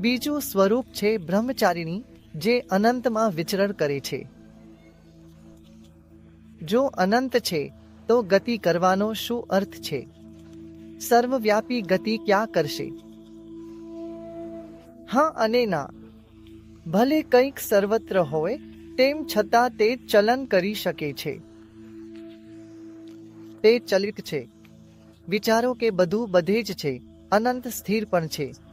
બીજું સ્વરૂપ છે બ્રહ્મચારીની જે અનંતમાં વિચરણ કરે છે. જો અનંત છે, તો ગતિ કરવાનો શું અર્થ છે? સર્વવ્યાપી ગતિ ક્યાં કરશે? હા અને ના. ભલે કંઈક સર્વત્ર હોય, તેમ છતાં તે ચલન કરી શકે છે. તે ચલિત છે. વિચારો કે બધું બધે જ છે. અનંત સ્થિર પણ છે.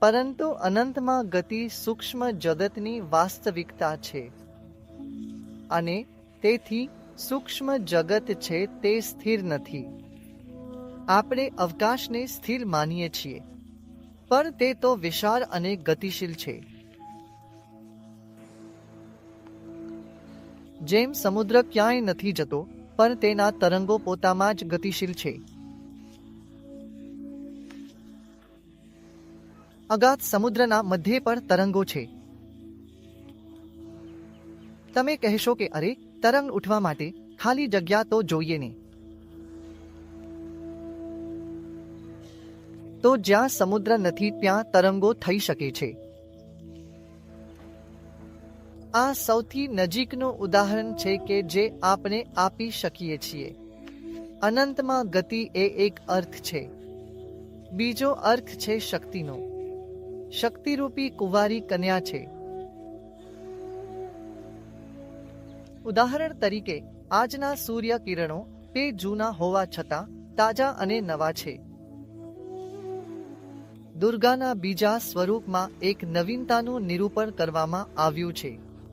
પરંતુ અનંતમાં ગતિ સૂક્ષ્મ જગતની વાસ્તવિકતા છે. અને તેથી સૂક્ષ્મ જગત છે તે સ્થિર નથી. આપણે અવકાશને સ્થિર માનીએ છીએ, પણ તે તો વિશાળ અને ગતિશીલ છે. જેમ સમુદ્ર ક્યાંય નથી જતો, પણ તેના તરંગો પોતામાં જ ગતિશીલ છે. અગાધ સમુદ્રના મધ્યે પણ તરંગો છે. તમે કહેશો કે અરે, તરંગ ઉઠવા માટે ખાલી જગ્યા તો જોઈએ ને. તો જ્યાં સમુદ્ર નથી, ત્યાં તરંગો થઈ શકે છે. આ સૌથી નજીકનું ઉદાહરણ છે કે જે આપણે આપી શકીએ છીએ. અનંતમાં ગતિ એ એક અર્થ છે. બીજો અર્થ છે શક્તિનો. શક્તિરૂપી કુંવારી કન્યા છે. ઉદાહરણ તરીકે, આજના સૂર્ય કિરણો તે જૂના હોવા છતાં તાજા અને નવા છે. દુર્ગાના બીજા સ્વરૂપમાં એક નવીનતાનું નિરૂપણ કરવામાં આવ્યું છે.